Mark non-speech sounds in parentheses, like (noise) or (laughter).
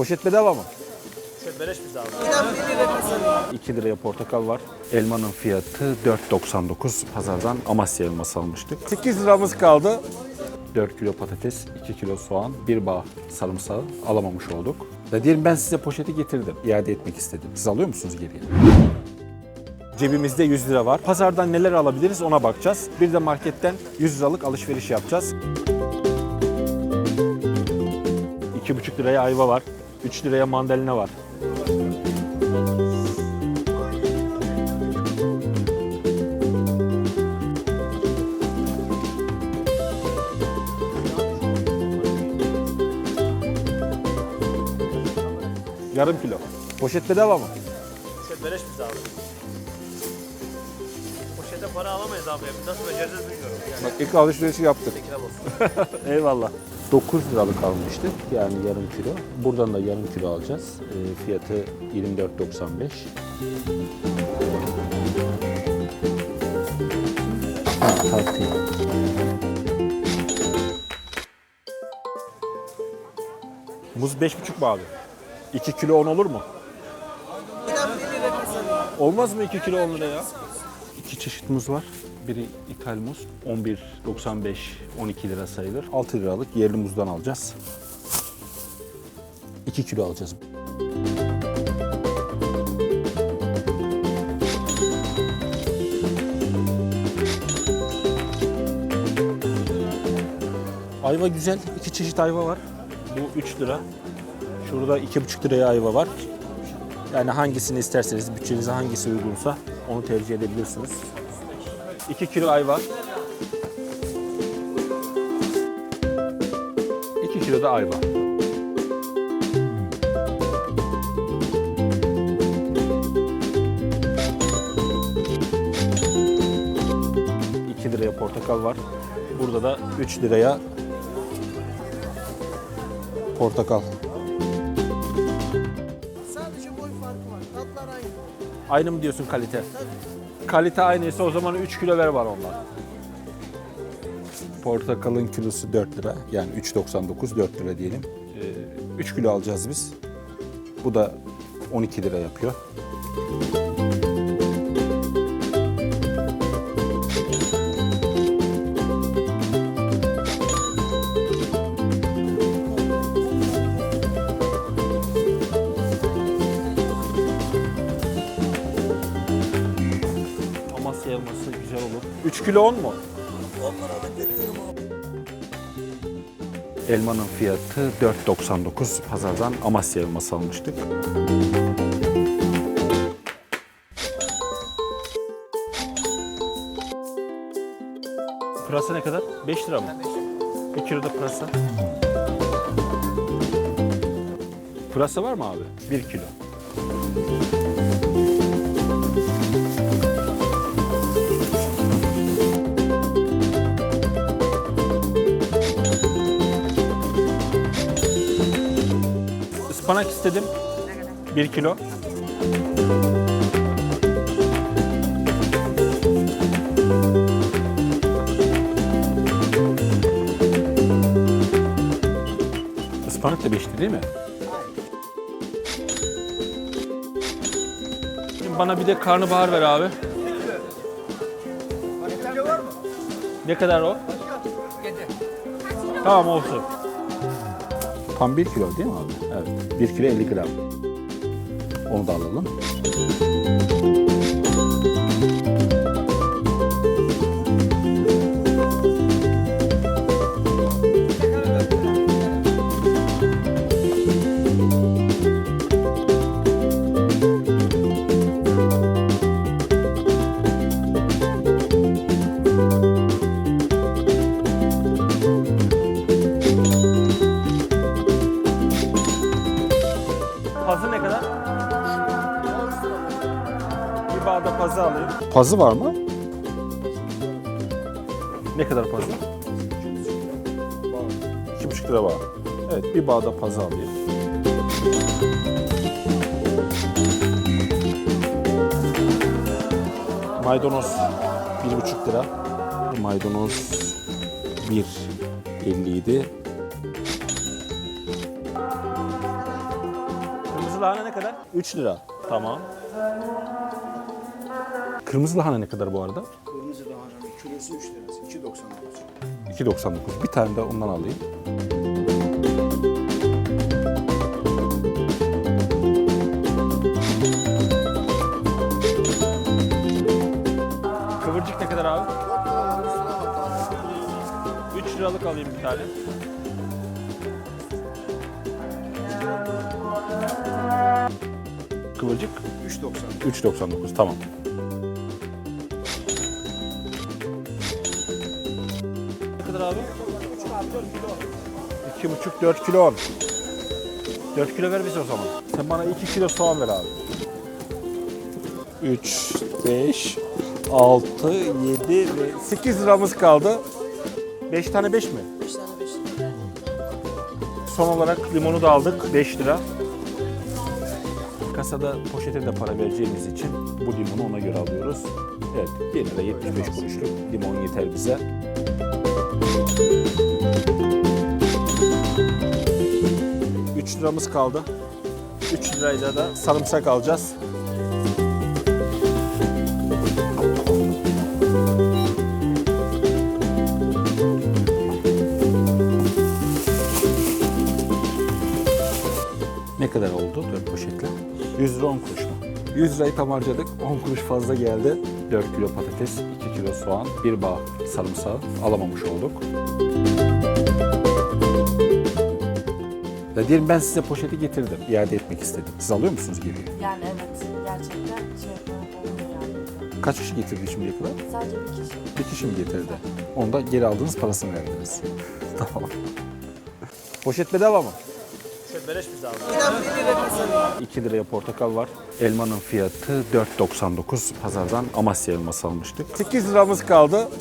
Poşet bedava mı? Şöyle beleş biz abi. 2 liraya portakal var. Elmanın fiyatı 4.99. Pazardan Amasya elması almıştık. 8 liramız kaldı. 4 kilo patates, 2 kilo soğan, 1 bağ sarımsağı alamamış olduk. Ve diyelim ben size poşeti getirdim. İade etmek istedim. Siz alıyor musunuz geriye? Cebimizde 100 lira var. Pazardan neler alabiliriz ona bakacağız. Bir de marketten 100 liralık alışveriş yapacağız. 2,5 liraya ayva var. 3 liraya mandalina var. Yarım kilo. Poşet bedava mı? Şöyle beleş biz abi. Para alamayız abi. Nasıl becereceğiz bilmiyorum. Yani Bak ilk alışverişi yaptık. (laughs) Eyvallah. 9 liralık almıştık yani yarım kilo. Buradan da yarım kilo alacağız. Ee, fiyatı 24.95. Ha, tartayım. Muz 5,5 mu abi? 2 kilo 10 olur mu? Olmaz mı 2 kilo 10 lira ya? İki çeşit muz var. Biri ithal muz. 11.95 12 lira sayılır. 6 liralık yerli muzdan alacağız. 2 kilo alacağız. Ayva güzel. İki çeşit ayva var. Bu 3 lira. Şurada 2,5 liraya ayva var. Yani hangisini isterseniz, bütçenize hangisi uygunsa onu tercih edebilirsiniz. 2 kilo ayva. 2 kilo da ayva. İki liraya portakal var. Burada da 3 liraya portakal. Aynı mı diyorsun kalite? Kalite aynıysa o zaman 3 kilo ver var ondan. Portakalın kilosu 4 lira. Yani 3.99 4 lira diyelim. 3 kilo alacağız biz. Bu da 12 lira yapıyor. 3 kilo 10 mu? Elmanın fiyatı 4.99. Pazardan Amasya elması almıştık. Pırasa ne kadar? 5 lira mı? 1 kilo da pırasa. Pırasa var mı abi? 1 kilo. Ispanak istedim. 1 kilo. Ispanak da 5 değil mi? Şimdi bana bir de karnabahar ver abi. Ne kadar o? Tamam olsun. Tam 1 kilo değil mi abi? Evet. 1 kilo 50 gram. Onu da alalım. Pazı alayım. Pazı var mı? Ne kadar pazı? İki buçuk lira bağ. Evet bir bağda pazı alayım. Maydanoz bir buçuk lira. Maydanoz bir 57. Kırmızı lahana ne kadar? 3 lira. Tamam. Kırmızı lahana ne kadar bu arada? Kırmızı lahananın kilosu 3 lirası. 2.99. 2.99. Bir tane de ondan alayım. Kıvırcık ne kadar abi? 3 liralık alayım bir tane. Kıvırcık 3.90. 3.99 tamam. Ne kadar abi? 2,5 4 kilo on. 4 kilo ver bize o zaman. Sen bana 2 kilo soğan ver abi. 3, 5, 6, 7 ve 8 liramız kaldı. 5 tane 5 mi? 5 tane 5 Son olarak limonu da aldık 5 lira. Kasada poşete de para vereceğimiz için bu limonu ona göre alıyoruz. Evet 1 lira 75 kuruşluk limon yeter bize. Üç liramız kaldı. 3 lirayla da sarımsak alacağız. Ne kadar oldu 4 poşetle? 100 lira 10 kuruş mu? 100 lirayı tam harcadık. 10 kuruş fazla geldi. 4 kilo patates, 2 kilo soğan, 1 bağ sarımsağı alamamış olduk. Ya diyelim ben size poşeti getirdim. iade etmek istedim. Siz alıyor musunuz geri? Yani evet gerçekten şey oluyor yani. Kaç kişi getirdi şimdiye kadar? Sadece bir kişi. Bir kişi mi getirdi? Onda geri aldığınız parasını verdiniz. (laughs) tamam. Poşet bedava mı? Şey beleş biz abi. 2 liraya portakal var. Elmanın fiyatı 4.99. Pazardan Amasya elması almıştık. 8 liramız kaldı.